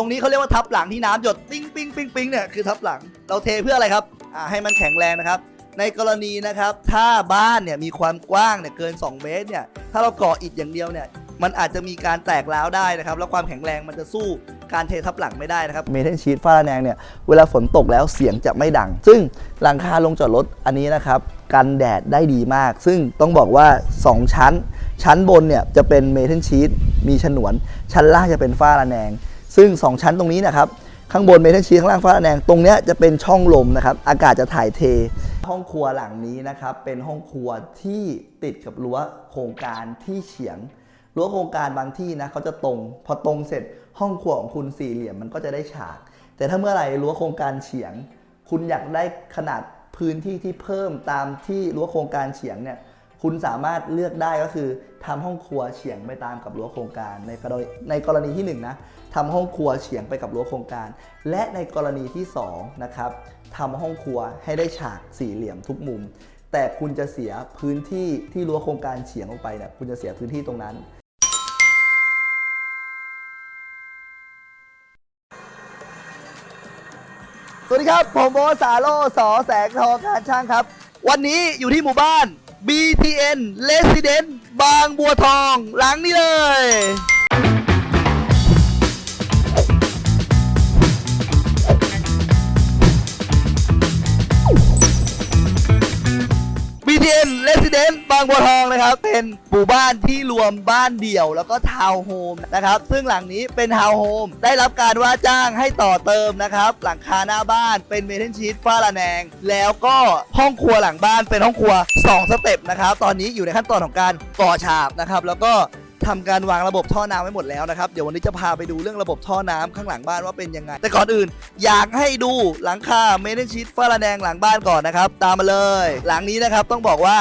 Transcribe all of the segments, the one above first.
ตรงนี้เขาเรียกว่าทับหลังที่น้ำหยดปิ้งปิ้งปิ้งปิ้งเนี่ยคือทับหลังเราเทเพื่ออะไรครับอ่าให้มันแข็งแรงนะครับ ในกรณีนะครับถ้าบ้านเนี่ยมีความกว้างเนี่ยเกิน 2 เมตรเนี่ยถ้าเราก่ออิฐอย่างเดียวเนี่ยมันอาจจะมีการแตกร้าวได้นะครับ แล้วความแข็งแรงมันจะสู้การเททับหลังไม่ได้นะครับเมทัลชีตฝ้าระแนงเนี่ยเวลาฝนตกแล้วเสียงจะไม่ดัง ซึ่งหลังคาลงจอดรถอันนี้นะครับกันแดดได้ดีมาก ซึ่งต้องบอกว่า 2 ชั้น ชั้นบนเนี่ยจะเป็นเมทัลชีตมีฉนวน ชั้นล่างจะเป็นฝ้าระแนง ซึ่ง 2 ชั้นตรงนี้นะครับข้างบนเมทัลชีข้างล่างฝ้าระแนงตรงนี้จะเป็นช่องลมนะครับ อากาศจะถ่ายเท ห้องครัวหลังนี้นะครับ เป็นห้องครัวที่ติดกับรั้วโครงการที่เฉียงรั้วโครงการบางที่นะเขาจะตรง พอตรงเสร็จห้องครัวของคุณสี่เหลี่ยมมันก็จะได้ฉาก แต่ถ้าเมื่อไหร่รั้วโครงการเฉียง คุณอยากได้ขนาดพื้นที่ที่เพิ่มตามที่รั้วโครงการเฉียงเนี่ย คุณสามารถเลือกได้ก็คือทำห้องครัวเฉียงไปตามกับรั้วโครงการ ในกรณีในกรณีที่หนึ่งนะทำห้องครัวเฉียงไปกับรั้วโครงการ และในกรณีที่สองนะครับทำห้องครัวให้ได้ฉากสี่เหลี่ยมทุกมุม แต่คุณจะเสียพื้นที่ที่รั้วโครงการเฉียงออกไปเนี่ยคุณจะเสียพื้นที่ตรงนั้นสวัสดีครับ ผมโบสาโลสอแสงทองการช่างครับ วันนี้อยู่ที่หมู่บ้าน BTN Resident บางบัวทอง หลังนี้เลย BTN Resident บางบัวทองนะครับ เป็นหมู่บ้านที่รวมบ้านเดี่ยว แล้วก็ทาวน์โฮมนะครับ ซึ่งหลังนี้เป็นทาวน์โฮมได้รับการว่าจ้างให้ต่อเติมนะครับ หลังคาหน้าบ้านเป็นเมทัลชีตฝ้าระแนง แล้วก็ห้องครัวหลังบ้านเป็นห้องครัว 2 สเต็ปนะครับ ตอนนี้อยู่ในขั้นตอนของการก่อฉาบนะครับ แล้วก็ ทำการวางระบบท่อน้ำไว้หมดแล้วนะครับเดี๋ยววันนี้จะพาไปดูเรื่องระบบท่อน้ำข้างหลังบ้านว่าเป็นยังไง แต่ก่อนอื่น อยากให้ดูหลังคาเมทัลชีตฝ้าระแนงหลังบ้านก่อนนะครับ ตามมาเลย หลังนี้นะครับต้องบอกว่า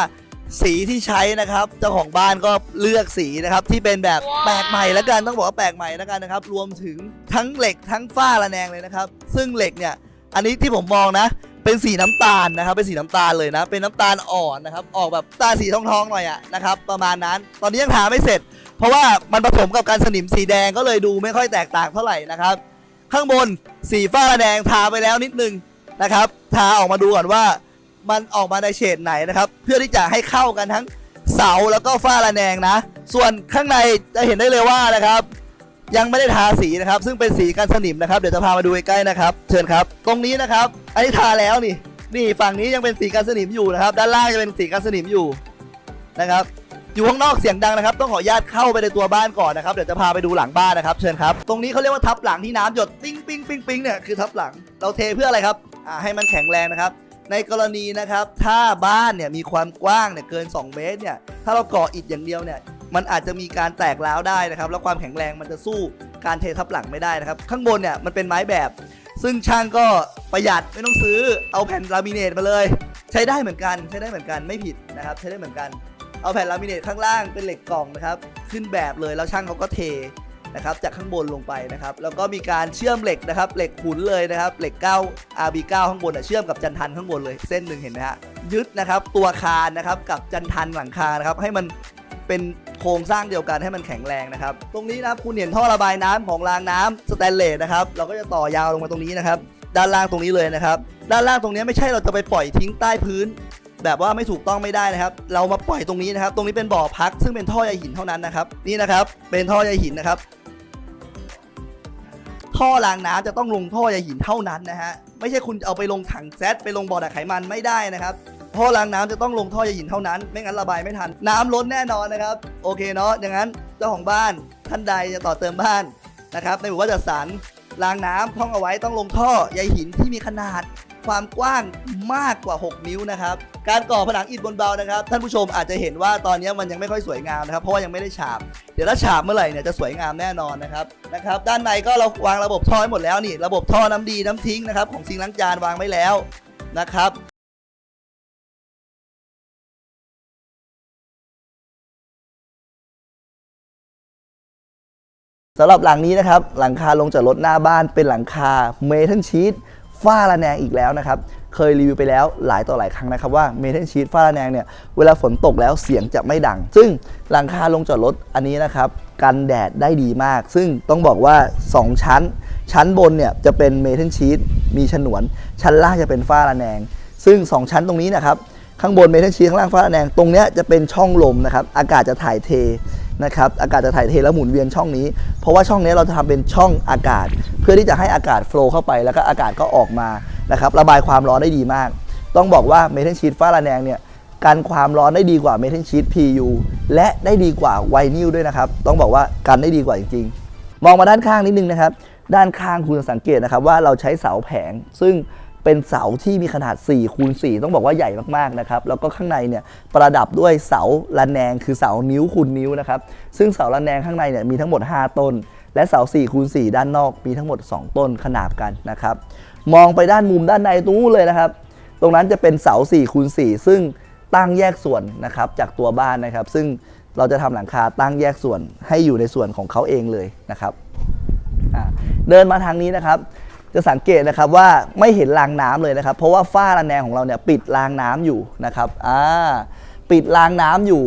สีที่ใช้นะครับเจ้าของบ้านก็เลือกสีนะครับที่เป็นแบบแปลกใหม่แล้วกันต้องบอกว่าแปลกใหม่แล้วกันนะครับ รวมถึงทั้งเหล็กทั้งฝ้าระแนงเลยนะครับ ซึ่งเหล็กเนี่ยอันนี้ที่ผมมองนะ เป็นสีน้ำตาลนะครับ เป็นสีน้ำตาลเลยนะ เป็นน้ำตาลอ่อนนะครับ ออกแบบตาสีทองๆหน่อยอะนะครับ ประมาณนั้น ตอนนี้ยังทาไม่เสร็จ เพราะว่ามันผสมกับการสนิมสีแดงก็เลยดูไม่ค่อยแตกต่างเท่าไหร่นะครับ ข้างบนสีฝ้าระแนงทาไปแล้วนิดนึงนะครับ ทาออกมาดูก่อนว่า มันออกมาในเฉดไหนนะครับ เพื่อที่จะให้เข้ากันทั้งเสาแล้วก็ฝ้าระแนงนะ ส่วนข้างในจะเห็นได้เลยว่านะครับ ยังไม่ได้ทาสีนะครับ ซึ่งเป็นสีกันสนิมนะครับ เดี๋ยวจะพามาดูใกล้ๆนะครับ เชิญครับ ตรงนี้นะครับ อันนี้ทาแล้วนี่ นี่ฝั่งนี้ยังเป็นสีกันสนิมอยู่นะครับ ด้านล่างจะเป็นสีกันสนิมอยู่นะครับ อยู่ข้างนอกเสียงดังนะครับ ต้องขออนุญาตเข้าไปในตัวบ้านก่อนนะครับ เดี๋ยวจะพาไปดูหลังบ้านนะครับ เชิญครับ ตรงนี้เขาเรียกว่าทับหลังที่น้ำหยดปิ้งปิ้งปิ้งปิ้งเนี่ยคือทับหลัง เราเทเพื่ออะไรครับ อ่า ให้มันแข็งแรงนะครับ ในกรณีนะครับ ถ้าบ้านเนี่ยมีความกว้างเนี่ยเกิน 2 เมตรเนี่ย ถ้าเราก่ออิฐอย่างเดียวเนี่ย มันอาจจะมีการแตกร้าวได้นะครับ แล้วความแข็งแรงมันจะสู้การเททับหลังไม่ได้นะครับ ข้างบนเนี่ยมันเป็นไม้แบบ ซึ่งช่างก็ประหยัดไม่ต้องซื้อเอาแผ่นลามิเนตมาเลย ใช้ได้เหมือนกันใช้ได้เหมือนกันไม่ผิดนะครับ ใช้ได้เหมือนกัน เอาแผ่นลามิเนตข้างล่างเป็นเหล็กกล่องนะครับขึ้นแบบเลยแล้วช่างเขาก็เทนะครับจากข้างบนลงไปนะครับ แล้วก็มีการเชื่อมเหล็กนะครับ เหล็กขุนเลยนะครับ เหล็ก 9 RB9 ข้างบนอะเชื่อมกับจันทันข้างบนเลยเส้นหนึ่งเห็นไหมฮะยึดนะครับตัวคานนะครับกับจันทันหลังคานะครับให้มันเป็น โครงสร้างเดียวกันให้มันแข็งแรงนะครับ ตรงนี้นะครับคุณเห็นท่อระบายน้ำของรางน้ำสแตนเลสนะครับ เราก็จะต่อยาวลงมาตรงนี้นะครับ ด้านล่างตรงนี้เลยนะครับ ด้านล่างตรงนี้ไม่ใช่เราจะไปปล่อยทิ้งใต้พื้น แบบว่าไม่ถูกต้องไม่ได้นะครับ เรามาปล่อยตรงนี้นะครับ ตรงนี้เป็นบ่อพัก ซึ่งเป็นท่อใยหินเท่านั้นนะครับ นี่นะครับ เป็นท่อใยหินนะครับ ท่อรางน้ำจะต้องลงท่อใยหินเท่านั้นนะฮะ ไม่ใช่คุณเอาไปลงถังแซดไปลงบ่อดักไขมันไม่ได้นะครับ ท่อรางน้ำจะต้องลงท่อใยหินเท่านั้น ไม่งั้นระบายไม่ทัน น้ำล้นแน่นอนนะครับ โอเคเนาะอย่างนั้นเจ้าของบ้านท่านใดจะต่อเติมบ้านนะครับในหมู่บ้านจัดสรรรางน้ำท่องเอาไว้ต้องลงท่อใยหินที่มีขนาดความกว้างมากกว่า 6 นิ้วนะครับ การก่อผนังอิฐบนเบานะครับ ท่านผู้ชมอาจจะเห็นว่าตอนนี้มันยังไม่ค่อยสวยงามนะครับ เพราะว่ายังไม่ได้ฉาบ เดี๋ยวถ้าฉาบเมื่อไหร่เนี่ยจะสวยงามแน่นอนนะครับนะครับ ด้านในก็เราวางระบบท่อไว้หมดแล้วนี่ ระบบท่อน้ำดีน้ำทิ้งนะครับของซิงล้างจานวางไว้แล้วนะครับ สำหรับหลังนี้นะครับ หลังคาลงจากรถหน้าบ้านเป็นหลังคาเมทัลชีตฝ้าระแนงอีกแล้วนะครับ เคยรีวิวไปแล้วหลายต่อหลายครั้งนะครับว่าเมทัลชีตฝ้าระแนงเนี่ยเวลาฝนตกแล้วเสียงจะไม่ดัง ซึ่งหลังคาลงจอดรถอันนี้นะครับกันแดดได้ดีมาก ซึ่งต้องบอกว่า 2 ชั้นชชั้นบนเนี่ยจะเป็นเมทัลชีตมีฉนวน ชั้นล่างจะเป็นฝ้าระแนง ซึ่ง 2 ชั้นตรงนี้นะครับข้างบนเมทัลชีตข้างล่างฝ้าระแนงตรงเนี้ยจะเป็นช่องลมนะครับอากาศจะถ่ายเท นะครับอากาศจะถ่ายเทแล้วหมุนเวียนช่องนี้ เพราะว่าช่องนี้เราจะทำเป็นช่องอากาศ เพื่อที่จะให้อากาศโฟล์เข้าไปแล้วก็อากาศก็ออกมานะครับระบายความร้อนได้ดีมาก ต้องบอกว่าเมทัลชีตฝ้าระแนงเนี่ยกันความร้อนได้ดีกว่าเมทัลชีต PU และได้ดีกว่าไวนิลด้วยนะครับต้องบอกว่ากันได้ดีกว่าจริงๆ มองมาด้านข้างนิดนึงนะครับด้านข้างคุณสังเกตนะครับว่าเราใช้เสาแผง ซึ่ง เป็นเสาที่มีขนาด4คูณ4ต้องบอกว่าใหญ่มากๆนะครับ แล้วก็ข้างในเนี่ยประดับด้วยเสาระแนง คือเสานิ้วคูณนิ้วนะครับ ซึ่งเสาระแนงข้างในเนี่ยมีทั้งหมด 5 ต้น และเสา4คูณ4ด้านนอกมีทั้งหมด 2 ต้นขนาบกันนะครับ มองไปด้านมุมด้านในตรงนู้นเลยนะครับ ตรงนั้นจะเป็นเสา4คูณ4ซึ่งตั้งแยกส่วนนะครับจากตัวบ้านนะครับ ซึ่งเราจะทำหลังคาตั้งแยกส่วนให้อยู่ในส่วนของเขาเองเลยนะครับเดินมาทางนี้นะครับ จะสังเกตนะครับว่าไม่เห็นรางน้ำเลยนะครับ เพราะว่าฝ้าระแนงของเราเนี่ยปิดรางน้ำอยู่นะครับอ่าปิดรางน้ำอยู่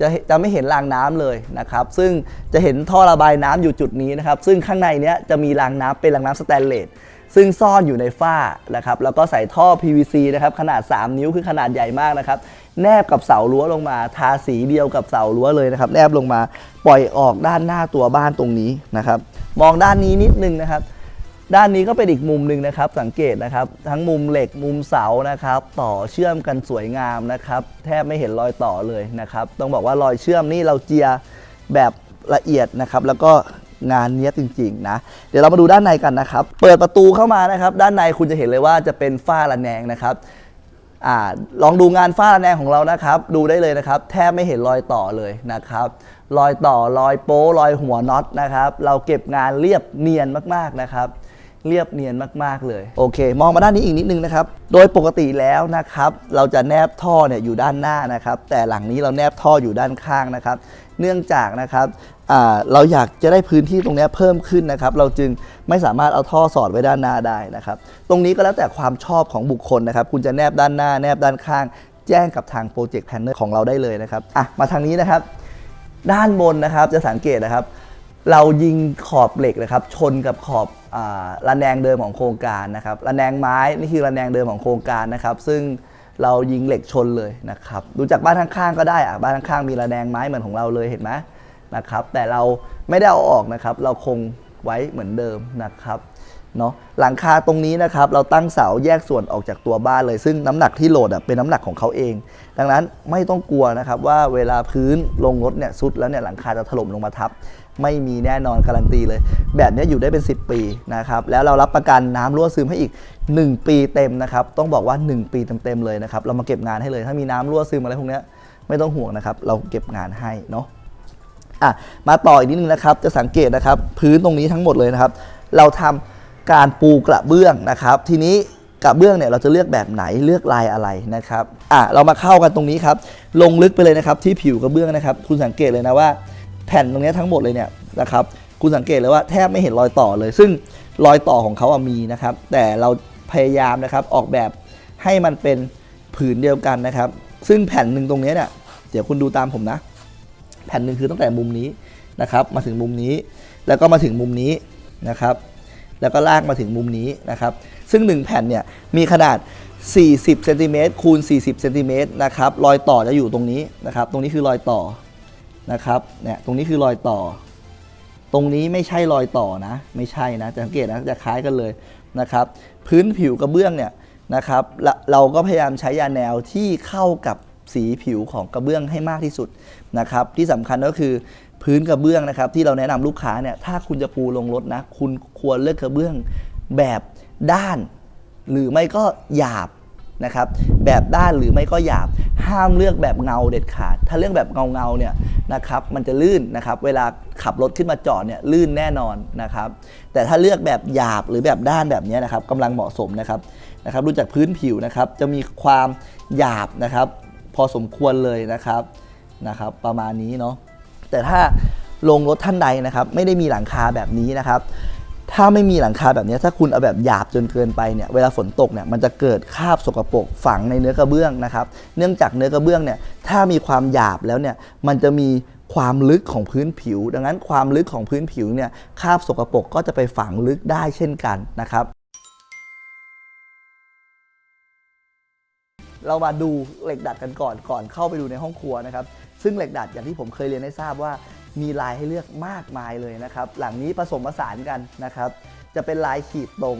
จะจะไม่เห็นรางน้ำเลยนะครับ ซึ่งจะเห็นท่อระบายน้ำอยู่จุดนี้นะครับ ซึ่งข้างในเนี้ยจะมีรางน้ำเป็นรางน้ำสแตนเลสซึ่งซ่อนอยู่ในฝ้านะครับ แล้วก็ใส่ท่อ PVC นะครับขนาด 3 นิ้วคือขนาดใหญ่มากนะครับ แนบกับเสารั้วลงมา ทาสีเดียวกับเสารั้วเลยนะครับ แนบลงมาปล่อยออกด้านหน้าตัวบ้านตรงนี้นะครับ มองด้านนี้นิดนึงนะครับ ด้านนี้ก็เป็นอีกมุมหนึ่งนะครับ สังเกตนะครับ ทั้งมุมเหล็กมุมเสานะครับ ต่อเชื่อมกันสวยงามนะครับ แทบไม่เห็นรอยต่อเลยนะครับ ต้องบอกว่ารอยเชื่อมนี่เราเจียแบบละเอียดนะครับ แล้วก็งานเนี้ยจริงๆนะ เดี๋ยวเรามาดูด้านในกันนะครับ เปิดประตูเข้ามานะครับ ด้านในคุณจะเห็นเลยว่าจะเป็นฝ้าระแนงนะครับอลองดูงานฝ้าระแนงของเรานะครับ ดูได้เลยนะครับ แทบไม่เห็นรอยต่อเลยนะครับ รอยต่อรอยโป้รอยหัวน็อตนะครับ เราเก็บงานเรียบเนียนมากๆนะครับ เรียบเนียนมาก ๆ เลย โอเค มองมาด้านนี้อีกนิดนึงนะครับ โดยปกติแล้วนะครับ เราจะแนบท่อเนี่ยอยู่ด้านหน้านะครับ แต่หลังนี้เราแนบท่ออยู่ด้านข้างนะครับ เนื่องจากนะครับเราอยากจะได้พื้นที่ตรงนี้เพิ่มขึ้นนะครับ เราจึงไม่สามารถเอาท่อสอดไว้ด้านหน้าได้นะครับ ตรงนี้ก็แล้วแต่ความชอบของบุคคลนะครับ คุณจะแนบด้านหน้า แนบด้านข้าง แจ้งกับทางโปรเจกต์แพนเนอร์ของเราได้เลยนะครับอะมาทางนี้นะครับ ด้านบนนะครับจะสังเกตนะครับ เรายิงขอบเหล็กนะครับ ชนกับขอบ ระแนงเดิมของโครงการนะครับระแนงไม้นี่คือระแนงเดิมของโครงการนะครับ ซึ่งเรายิงเหล็กชนเลยนะครับดูจากบ้านข้างๆก็ได้อะบ้านข้างๆมีระแนงไม้เหมือนของเราเลยเห็นไหมนะครับ แต่เราไม่ได้เอาออกนะครับ เราคงไว้เหมือนเดิมนะครับ เนาะหลังคาตรงนี้นะครับเราตั้งเสาแยกส่วนออกจากตัวบ้านเลย ซึ่งน้ำหนักที่โหลดอะเป็นน้ำหนักของเขาเอง ดังนั้นไม่ต้องกลัวนะครับว่าเวลาพื้นลงรถเนี่ยซุดแล้วเนี่ยหลังคาจะถล่มลงมาทับ ไม่มีแน่นอนการันตีเลย แบบนี้อยู่ได้เป็น 10 ปีนะครับแล้วเรารับประกันน้ำรั่วซึมให้อีก 1 ปีเต็มนะครับต้องบอกว่า 1 ปีเต็มๆเลยนะครับเรามาเก็บงานให้เลย ถ้ามีน้ำรั่วซึมอะไรพวกนี้ไม่ต้องห่วงนะครับเราเก็บงานให้เนาะอะมาต่ออีกนิดนึงนะครับจะสังเกตนะครับพื้นตรงนี้ทั้งหมดเลยนะครับเราทำ การปูกระเบื้องนะครับ ทีนี้กระเบื้องเนี่ยเราจะเลือกแบบไหนเลือกลายอะไรนะครับอะเรามาเข้ากันตรงนี้ครับ ลงลึกไปเลยนะครับที่ผิวกระเบื้องนะครับ คุณสังเกตเลยนะว่า แผ่นตรงนี้ทั้งหมดเลยเนี่ยนะครับ คุณสังเกตเลยว่าแทบไม่เห็นรอยต่อเลย ซึ่งรอยต่อของเขาอะมีนะครับ แต่เราพยายามนะครับออกแบบให้มันเป็นผืนเดียวกันนะครับ ซึ่งแผ่นหนึ่งตรงนี้เนี่ยเดี๋ยวคุณดูตามผมนะ แผ่นหนึ่งคือตั้งแต่มุมนี้นะครับ มาถึงมุมนี้ แล้วก็มาถึงมุมนี้นะครับ แล้วก็ลากมาถึงมุมนี้นะครับ ซึ่ง 1 แผ่นเนี่ยมีขนาด 40เซนติเมตรคูณ 40เซนติเมตรนะครับรอยต่อจะอยู่ตรงนี้นะครับ ตรงนี้คือรอยต่อนะครับเนี่ยตรงนี้คือรอยต่อ ตรงนี้ไม่ใช่รอยต่อนะ ไม่ใช่นะจะสังเกตนะจะคล้ายกันเลยนะครับ พื้นผิวกระเบื้องเนี่ยนะครับเราเราก็พยายามใช้ยาแนวที่เข้ากับสีผิวของกระเบื้องให้มากที่สุดนะครับ ที่สำคัญก็คือ พื้นกระเบื้องนะครับ ที่เราแนะนำลูกค้าเนี่ยถ้าคุณจะปูลงรถนะ คุณควรเลือกกระเบื้องแบบด้าน หรือไม่ก็หยาบนะครับ แบบด้านหรือไม่ก็หยาบ ห้ามเลือกแบบเงาเด็ดขาด ถ้าเลือกแบบเงาเงาเนี่ยนะครับมันจะลื่นนะครับ เวลาขับรถขึ้นมาจอดเนี่ยลื่นแน่นอนนะครับ แต่ถ้าเลือกแบบหยาบหรือแบบด้านแบบนี้นะครับกำลังเหมาะสมนะครับนะครับดูจากพื้นผิวนะครับ จะมีความหยาบนะครับ พอสมควรเลยนะครับนะครับ ประมาณนี้เนาะ แต่ถ้าลงรถท่านใดนะครับไม่ได้มีหลังคาแบบนี้นะครับถ้าไม่มีหลังคาแบบนี้ถ้าคุณเอาแบบหยาบจนเกินไปเนี่ยเวลาฝนตกเนี่ยมันจะเกิดคราบสกปรกฝังในเนื้อกระเบื้องนะครับ เนื่องจากเนื้อกระเบื้องเนี่ยถ้ามีความหยาบแล้วเนี่ยมันจะมีความลึกของพื้นผิว ดังนั้นความลึกของพื้นผิวเนี่ยคราบสกปรกก็จะไปฝังลึกได้เช่นกันนะครับ เรามาดูเหล็กดัดกันก่อนก่อนเข้าไปดูในห้องครัวนะครับ ซึ่งเหล็กดัดอย่างที่ผมเคยเรียนให้ทราบว่า มีลายให้เลือกมากมายเลยนะครับ หลังนี้ผสมผสานกันนะครับ จะเป็นลายขีดตรง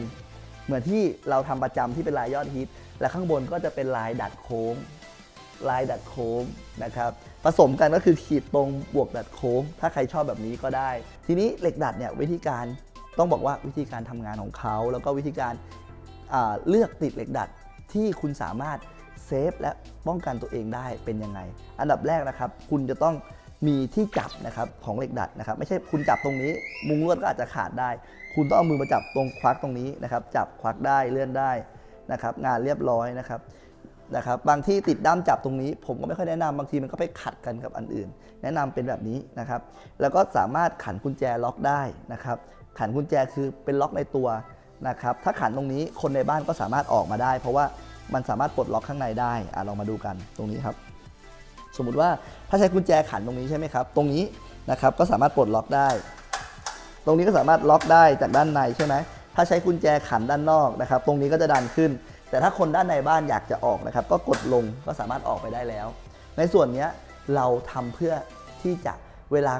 เหมือนที่เราทำประจำที่เป็นลายยอดฮิต และข้างบนก็จะเป็นลายดัดโค้ง ลายดัดโค้งนะครับผสมกันก็คือขีดตรงบวกดัดโค้ง ถ้าใครชอบแบบนี้ก็ได้ ทีนี้เหล็กดัดเนี่ยวิธีการต้องบอกว่าวิธีการทำงานของเขา แล้วก็วิธีการเลือกติดเหล็กดัดที่คุณสามารถ เซฟและป้องกันตัวเองได้เป็นยังไง อันดับแรกนะครับ คุณจะต้องมีที่จับนะครับของเหล็กดัดนะครับ ไม่ใช่คุณจับตรงนี้ มุงลวดก็อาจจะขาดได้ คุณต้องเอามือมาจับตรงควักตรงนี้นะครับ จับควักได้เลื่อนได้นะครับ งานเรียบร้อยนะครับนะครับ บางที่ติดด้ามจับตรงนี้ ผมก็ไม่ค่อยแนะนำบางทีมันก็ไปขัดกันกับอันอื่น แนะนำเป็นแบบนี้นะครับ แล้วก็สามารถขันกุญแจล็อกได้นะครับ ขันกุญแจคือเป็นล็อกในตัวนะครับ ถ้าขันตรงนี้คนในบ้านก็สามารถออกมาได้ เพราะว่า มันสามารถปลดล็อกข้างในได้อะลองมาดูกันตรงนี้ครับ สมมุติว่าถ้าใช้กุญแจขันตรงนี้ใช่ไหมครับ ตรงนี้นะครับก็สามารถปลดล็อกได้ ตรงนี้ก็สามารถล็อกได้จากด้านในใช่ไหมถ้าใช้กุญแจขันด้านนอกนะครับ ตรงนี้ก็จะดันขึ้น แต่ถ้าคนด้านในบ้านอยากจะออกนะครับ ก็กดลงก็สามารถออกไปได้แล้ว ในส่วนนี้เราทำเพื่อที่จะเวลา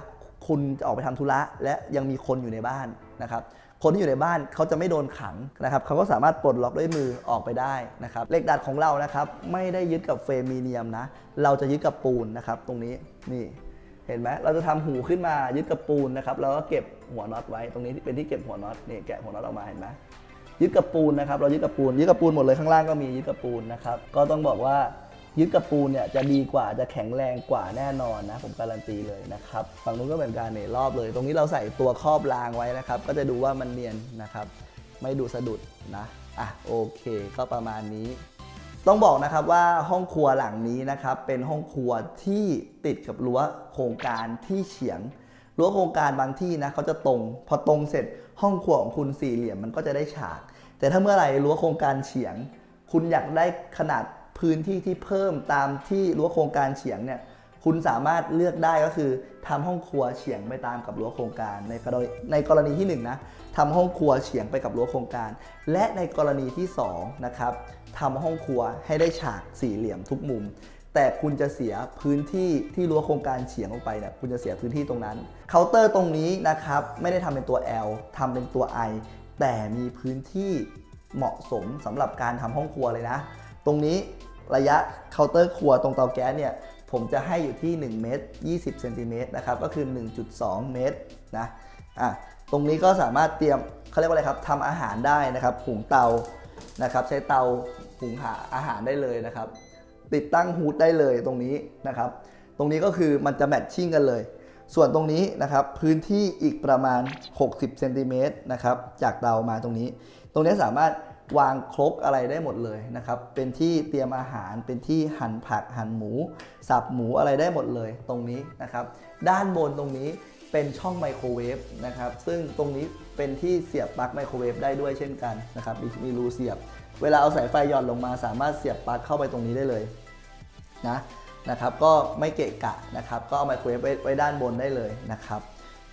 คุณจะออกไปทำธุระ และยังมีคนอยู่ในบ้านนะครับ คนที่อยู่ในบ้านเขาจะไม่โดนขังนะครับเขาก็สามารถปลดล็อกด้วยมือออกไปได้นะครับเหล็กดัดของเรานะครับไม่ได้ยึดกับเฟรมมีเนียมนะ เราจะยึดกับปูนนะครับตรงนี้นี่เห็นไหมเราจะทำหูขึ้นมายึดกับปูนนะครับแล้วก็เก็บหัวน็อตไว้ตรงนี้ที่เป็นที่เก็บหัวน็อตนี่แกะหัวน็อตออกมาเห็นไหมยึดกับปูนนะครับเรายึดกับปูนยึดกับปูนหมดเลยข้างล่างก็มียึดกับปูนนะครับก็ต้องบอกว่า ยึดกับปูนเนี่ยจะดีกว่าจะแข็งแรงกว่าแน่นอนนะ ผมการันตีเลยนะครับฝั่งนู้นก็เหมือนกันเนี่ยรอบเลย ตรงนี้เราใส่ตัวครอบรางไว้นะครับ ก็จะดูว่ามันเนียนนะครับ ไม่ดูสะดุดนะอะโอเค ก็ประมาณนี้ ต้องบอกนะครับว่าห้องครัวหลังนี้นะครับ เป็นห้องครัวที่ติดกับรั้วโครงการที่เฉียงรั้วโครงการบางที่นะเขาจะตรง พอตรงเสร็จห้องครัวของคุณสี่เหลี่ยมมันก็จะได้ฉาก แต่ถ้าเมื่อไหร่รั้วโครงการเฉียง คุณอยากได้ขนาด พื้นที่ที่เพิ่มตามที่รั้วโครงการเฉียงเนี่ยคุณสามารถเลือกได้ก็คือทำห้องครัวเฉียงไปตามกับรั้วโครงการ ในกรณีในกรณีที่หนึ่งนะทำห้องครัวเฉียงไปกับรั้วโครงการ และในกรณีที่สองนะครับทำห้องครัวให้ได้ฉากสี่เหลี่ยมทุกมุม แต่คุณจะเสียพื้นที่ที่รั้วโครงการเฉียงออกไปเนี่ยคุณจะเสียพื้นที่ตรงนั้นเคาน์เตอร์ตรงนี้นะครับไม่ได้ทำเป็นตัว L ทำเป็นตัว I แต่มีพื้นที่เหมาะสมสำหรับการทำห้องครัวเลยนะ ตรงนี้ ระยะเคาน์เตอร์ครัวตรงเตาแก๊สเนี่ยผมจะให้อยู่ที่1เมตร20เซนติเมตรนะครับก็คือ 1.2 เมตรนะอะตรงนี้ก็สามารถเตรียมเขาเรียกว่าอะไรครับทำอาหารได้นะครับหุงเตานะครับใช้เตาหุงหาอาหารได้เลยนะครับ ติดตั้งฮูดได้เลยตรงนี้นะครับ ตรงนี้ก็คือมันจะแมทชิ่งกันเลย ส่วนตรงนี้นะครับพื้นที่อีกประมาณ 60เซนติเมตรนะครับจากเตามาตรงนี้ ตรงนี้สามารถ วางครกอะไรได้หมดเลยนะครับ เป็นที่เตรียมอาหาร เป็นที่หั่นผักหั่นหมู สับหมูอะไรได้หมดเลยตรงนี้นะครับ ด้านบนตรงนี้เป็นช่องไมโครเวฟนะครับ ซึ่งตรงนี้เป็นที่เสียบปลั๊กไมโครเวฟได้ด้วยเช่นกันนะครับ มีมีรูเสียบ เวลาเอาสายไฟหย่อนลงมาสามารถเสียบปลั๊กเข้าไปตรงนี้ได้เลยนะนะครับก็ไม่เกะกะนะครับ ก็เอาไมโครเวฟไว้ไว้ด้านบนได้เลยนะครับ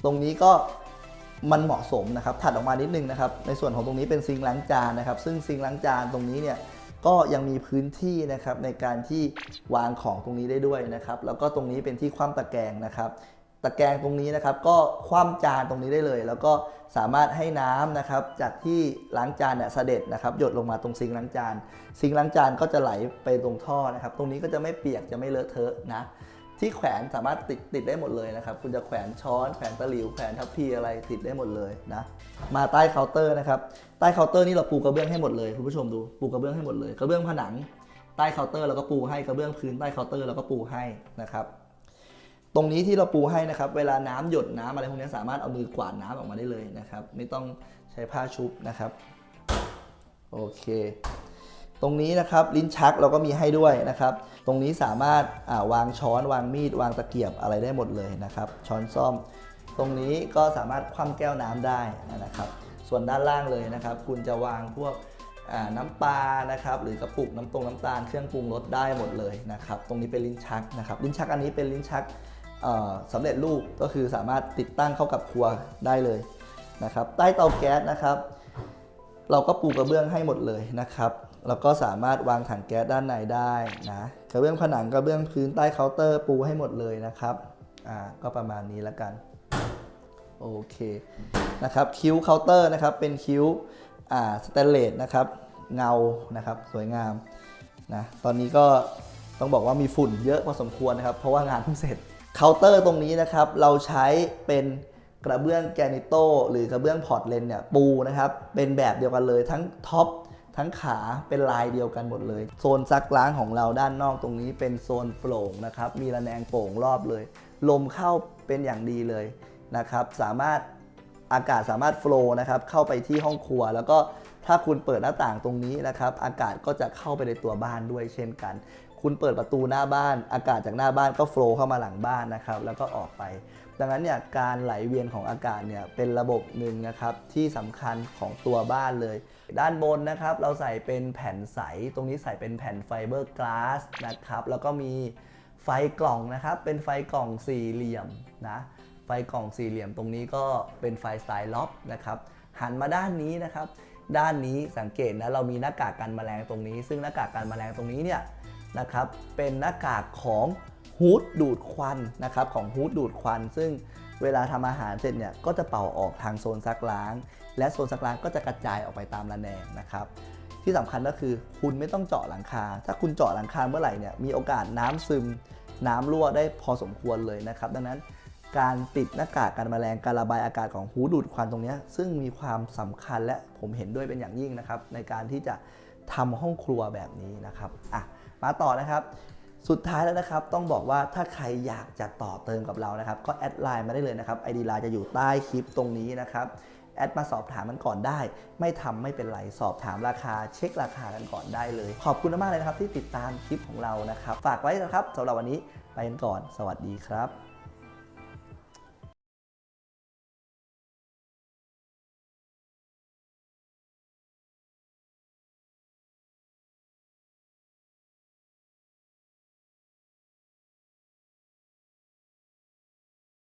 ตรงนี้ก็ มันเหมาะสมนะครับถัดออกมานิดนึงนะครับในส่วนของตรงนี้เป็นซิงล้างจานนะครับซึ่งซิงล้างจานตรงนี้เนี่ยก็ยังมีพื้นที่นะครับในการที่วางของตรงนี้ได้ด้วยนะครับแล้วก็ตรงนี้เป็นที่คว่ำตะแกรงนะครับตะแกรงตรงนี้นะครับก็คว่ำจานตรงนี้ได้เลย แล้วก็สามารถให้น้ำนะครับจากที่ล้างจานเนี่ยเสด็จนะครับหยดลงมาตรงซิงล้างจาน ซิงล้างจานก็จะไหลไปตรงท่อนะครับตรงนี้ก็จะไม่เปียกจะไม่เลอะเทอะนะ ที่แขวนสามารถติดติดได้หมดเลยนะครับ คุณจะแขวนช้อนแขวนตะหลิวแขวนทัพพีอะไรติดได้หมดเลยนะมาใต้เคาน์เตอร์นะครับใต้เคาน์เตอร์นี่เราปูกระเบื้องให้หมดเลยคุณผู้ชมดูปูกระเบื้องให้หมดเลยกระเบื้องผนังใต้เคาน์เตอร์เราก็ปูให้กระเบื้องพื้นใต้เคาน์เตอร์เราก็ปูให้นะครับตรงนี้ที่เราปูให้นะครับ เวลาน้ำหยดน้ำอะไรพวกนี้สามารถเอามือกวาดน้ำออกมาได้เลยนะครับ ไม่ต้องใช้ผ้าชุบนะครับ โอเค ตรงนี้นะครับลิ้นชักเราก็มีให้ด้วยนะครับ ตรงนี้สามารถาวางช้อนวางมีด วางตะเกียบอะไรได้หมดเลยนะครับ ช้อนซ่อม ตรงนี้ก็สามารถคว่ำแก้วน้ำได้นะครับ ส่วนด้านล่างเลยนะครับ คุณจะวางพวกน้ำปลานะครับ หรือกระปุกน้ำตรงน้ำตาลเครื่องปรุงรสได้หมดเลยนะครับ ตรงนี้เป็นลิ้นชักนะครับ ลิ้นชักอันนี้เป็นลิ้นชักสำเร็จรูปก็คือสามารถติดตั้งเข้ากับครัวได้เลยนะครับ ใต้เตาแก๊สนะครับ เราก็ปูกระเบื้องให้หมดเลยนะครับ แล้วก็สามารถวางถังแก๊สด้านในได้นะกระเบื้องผนังกระเบื้องพื้นใต้เคาน์เตอร์ปูให้หมดเลยนะครับอ่าก็ประมาณนี้แล้วกันโอเคนะครับคิ้วเคาน์เตอร์นะครับเป็นคิ้วอ่าสแตนเลสนะครับเงานะครับสวยงามนะตอนนี้ก็ต้องบอกว่ามีฝุ่นเยอะพอสมควรนะครับเพราะว่างานเพิ่งเสร็จเคาน์เตอร์ตรงนี้นะครับเราใช้เป็นกระเบื้องแกนิโตหรือกระเบื้องพอร์ตเลนเนี่ยปูนะครับเป็นแบบเดียวกันเลยทั้งท็อป ทั้งขาเป็นลายเดียวกันหมดเลย โซนซักล้างของเราด้านนอกตรงนี้เป็นโซนโปร่งนะครับมีระแนงโปร่งรอบเลย ลมเข้าเป็นอย่างดีเลยนะครับสามารถอากาศสามารถโฟลว์นะครับเข้าไปที่ห้องครัว แล้วก็ถ้าคุณเปิดหน้าต่างตรงนี้นะครับอากาศก็จะเข้าไปในตัวบ้านด้วยเช่นกัน คุณเปิดประตูหน้าบ้าน อากาศจากหน้าบ้านก็โฟลว์เข้ามาหลังบ้านนะครับแล้วก็ออกไป ดังนั้นเนี่ยการไหลเวียนของอากาศเนี่ยเป็นระบบหนึ่งนะครับที่สำคัญของตัวบ้านเลย ด้านบนนะครับเราใส่เป็นแผ่นใส ตรงนี้ใส่เป็นแผ่นไฟเบอร์กลาสนะครับแล้วก็มีไฟกล่องนะครับเป็นไฟกล่องสี่เหลี่ยมนะไฟกล่องสี่เหลี่ยมตรงนี้ก็เป็นไฟสไตล์ล็อบนะครับหันมาด้านนี้นะครับด้านนี้สังเกตนะเรามีหน้ากากกันแมลงตรงนี้ ซึ่งหน้ากากกันแมลงตรงนี้เนี่ยนะครับเป็นหน้ากากของ ฮูดดูดควันนะครับของฮูดดูดควัน ซึ่งเวลาทำอาหารเสร็จเนี่ยก็จะเป่าออกทางโซนซักล้าง และโซนซักล้างก็จะกระจายออกไปตามระแนงนะครับ ที่สำคัญก็คือคุณไม่ต้องเจาะหลังคา ถ้าคุณเจาะหลังคาเมื่อไหร่เนี่ยมีโอกาสน้ำซึม น้ำรั่วได้พอสมควรเลยนะครับ ดังนั้นการติดหน้ากากกันแมลงการระบายอากาศของหูดูดควันตรงนี้ ซึ่งมีความสำคัญและผมเห็นด้วยเป็นอย่างยิ่งนะครับ ในการที่จะทำห้องครัวแบบนี้นะครับอะมาต่อนะครับ สุดท้ายแล้วนะครับ ต้องบอกว่าถ้าใครอยากจะต่อเติมกับเรานะครับ ก็แอดไลน์มาได้เลยนะครับไอดีไลน์จะอยู่ใต้คลิปตรงนี้นะครับแอดมาสอบถามมันก่อนได้ ไม่ทำไม่เป็นไร สอบถามราคา เช็คราคากันก่อนได้เลย ขอบคุณมากเลยนะครับที่ติดตามคลิปของเรานะครับ ฝากไว้นะครับสำหรับวันนี้ไปกันก่อน สวัสดีครับ